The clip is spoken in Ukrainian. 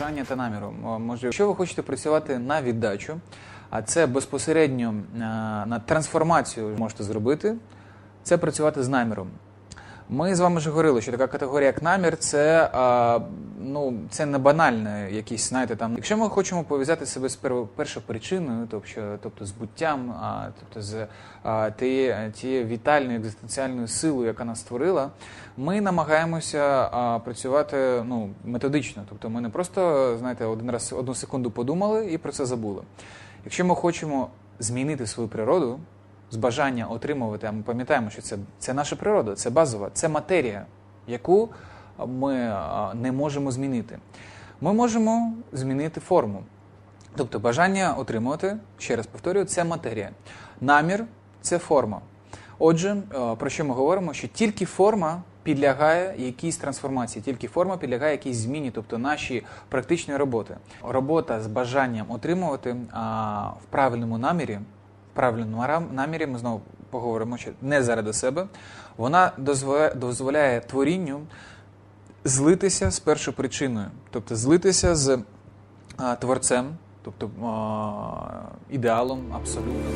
бажання та наміру. Може, якщо ви хочете працювати на віддачу, а це безпосередньо е, на трансформацію можете зробити, це працювати з наміром. Ми з вами вже говорили, що така категорія, як намір, це, а, ну, це не банальне якісь, знаєте, там. Якщо ми хочемо пов'язати себе з першопричиною, тобто, тобто з буттям, а, тобто з а, тією, тією вітальною екзистенціальною силою, яка нас створила, ми намагаємося а, працювати ну, методично. Тобто ми не просто, знаєте, один раз одну секунду подумали і про це забули. Якщо ми хочемо змінити свою природу, з бажання отримувати, а ми пам'ятаємо, що це, це наша природа, це базова, це матерія, яку ми не можемо змінити. Ми можемо змінити форму. Тобто бажання отримувати, ще раз повторюю, це матерія. Намір це форма. Отже, е, про що ми говоримо? Що тільки форма підлягає якійсь трансформації, тільки форма підлягає якійсь зміні, тобто наші практичні роботи. Робота з бажанням отримувати а, в правильному намірі, в правильному намірі, ми знову поговоримо, що не заради себе, вона дозволяє творінню злитися з першою причиною, тобто злитися з а, творцем, тобто а, ідеалом абсолютно.